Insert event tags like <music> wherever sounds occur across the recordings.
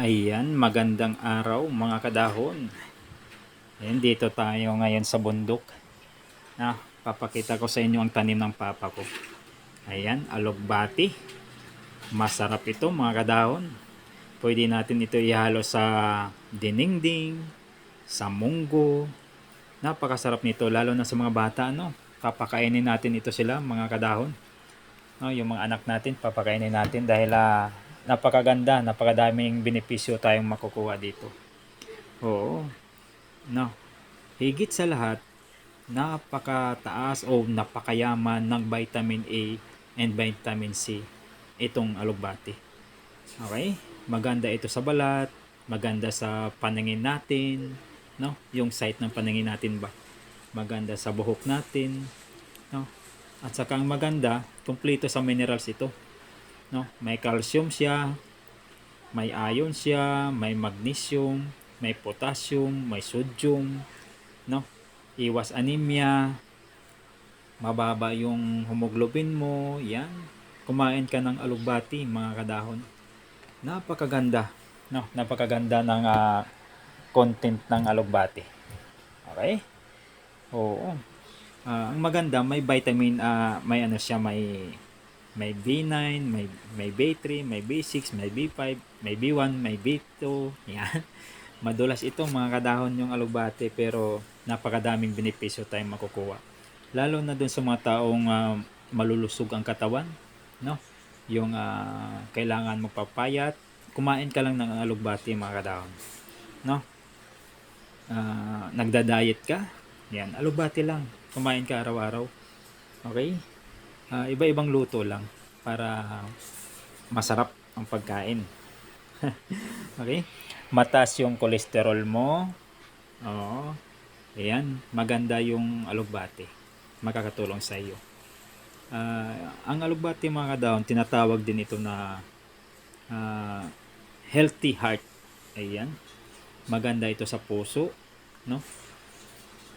Ayan, magandang araw mga kadahon. Ayan, dito tayo ngayon sa bundok. Ah, papakita ko sa inyo ang tanim ng papa ko. Ayan, alugbati. Masarap ito mga kadahon. Pwede natin ito ihalo sa dinengding, sa munggo. Napakasarap nito, lalo na sa mga bata, no? Papakainin natin ito sila, mga kadahon. No, yung mga anak natin, papakainin natin dahil ah, napakaganda, napakadaming benepisyo tayong makukuha dito. Oo. No. Higit sa lahat, napakataas o napakayaman ng vitamin A and vitamin C itong alugbati. Okay? Maganda ito sa balat, maganda sa paningin natin, no? Yung sight ng paningin natin ba? Maganda sa buhok natin, no? At saka ang maganda, kumpleto sa minerals ito. No? May calcium siya, may iron siya, may magnesium, may potassium, may sodium, no? Iwas anemia, mababa yung hemoglobin mo, yan. Kumain ka ng alugbati, mga kadahon. Napakaganda, no? Napakaganda ng ah, content ng alugbati. Okay? Oo. Ah, ang maganda, may vitamin, ah, may ano siya, may may B9, may may B3, may B6, may B5, may B1, may B2. <laughs> Yan. Madulas ito mga kadahon yung alugbate pero napakadaming benepisyo tayong makukuha. Lalo na dun sa mga taong ah, malulusog ang katawan, no? Yung ah, kailangan magpapayat, kumain ka lang ng alugbate mga kadahon, no? Ah, nagda-diet ka, yan, alugbate lang. Kumain ka araw-araw. Okay? Ah, iba-ibang luto lang para masarap ang pagkain. <laughs> okay? Mataas yung kolesterol mo. Oo. Ayan, maganda yung alugbate. Makakatulong sa iyo. Ah, ang alugbate mga kadahon, tinatawag din ito na ah, healthy heart. Ayan. Maganda ito sa puso, no?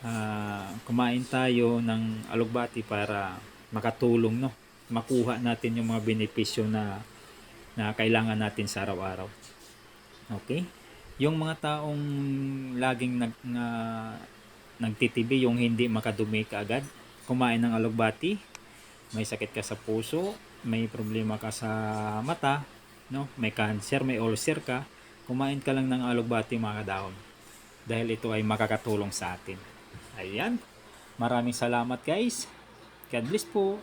Ah, kumain tayo ng alugbati para makatulong no makuha natin yung mga benepisyo na na kailangan natin sa araw-araw. Okay? Yung mga taong laging nag na, nagtitibi yung hindi makadumi kaagad, kumain ng alugbati, may sakit ka sa puso, may problema ka sa mata, no? May cancer, may ulcer ka, kumain ka lang ng alugbati mga dahon. Dahil ito ay makakatulong sa atin. Ayan. Maraming salamat guys. God bless po.